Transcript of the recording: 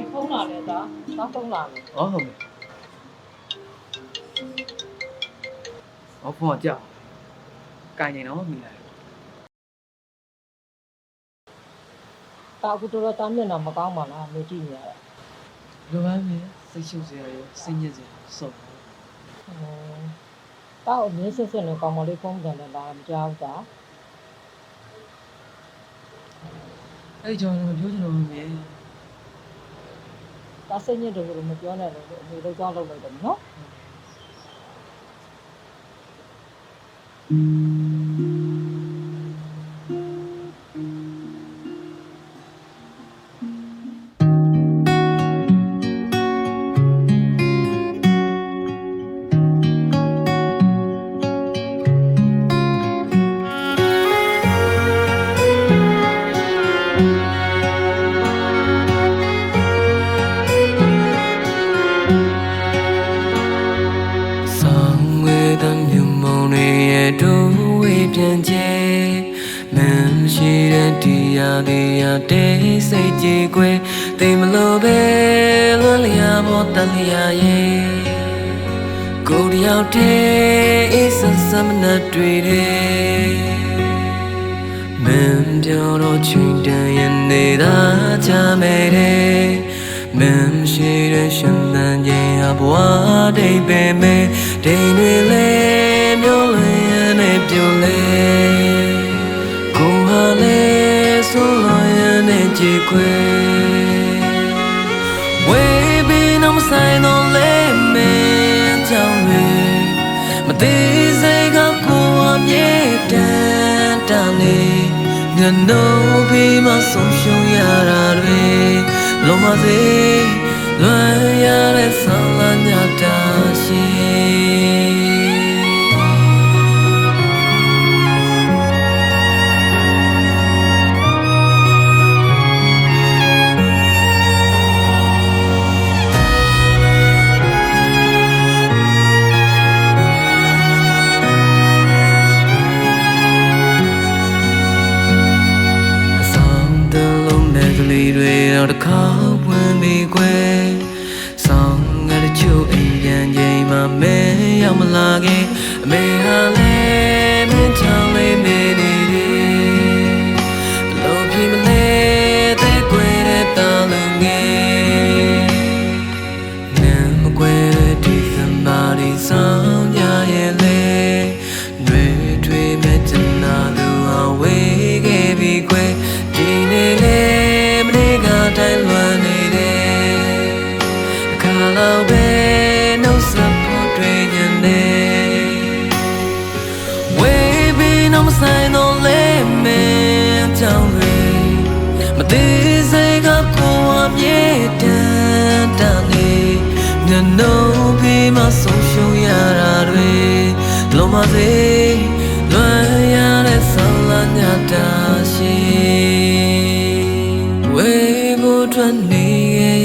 ကြီးဖုံးလာလဲဒါဒါဖုံးလာလဲဟောဟုတ်ပြီဟောဖုန်းကကြောက်ကိုင်နေတော့မိလိုက်ဒါအခုတော်တော်တားမျက်နှာမကောင်းပါလားမေကြည့်နေရတာလိုပါမယ်စိတ်ရှုပ်စရာရောစိတ်ညစ်စရာစုံဟိုတောက်အမြင်ဆက်ဆက်နဲ့ကောင်မလေးဖုံးတယ်လည်းလာမကြောက်တာအဲ့ကြောင့်တော့ပြောချင်တော့မမေ ဒါစိတ်ညစ်တယ်လို့မပြောနဲ့လို့အမေတို့ကြောက်လို့လိုက်တယ်နော် တွေရဲ့ဒူဝေးပြန်ကျဲမမ်းရှိတဲ့တရားတရားတေးစိတ်ကြည်ကွယ်တိမ်မလို့ပဲလွန်လျာပေါ်တန်လျာရဲ့ကိုယ်တယောက်တည်းအေးဆန်းဆန်းမနဲ့တွေ့တယ်မင်းပြောတော့ချိန်တန်ရင်နေတာချမယ်တဲ့မင်းရှိတဲ့ရှင်သန်ခြင်းအဘွားဒိတ်ပဲမဲ့ဒိန်တွေ နဲ့ကြည်ခွေဝေးပြီးတော့မဆိုင်တော့လဲမင်းကြောင့်လေမသေးစိတ်ကကိုအမြဲတမ်းတမ်းနေငါတို့ပြီးမှဆုံး လုံးနဲ့ကလေးတွေတော့တစ်ခါဝင်ပြီးကွယ်ဆောင်ငါတို့ချို့အိမ်ပြန်ချိန်မှာမဲရောက်မလာခင်အမေဟာလည်း သေးစိတ်ကကိုယ်အမြဲတမ်းတမ်းနေညနိုးပြီးမှဆုံးရှုံးရတာတွေလုံးမသေးလွန်ရတဲ့ဆန္ဒညတာရှိဝေးဖို့ထွက်နေ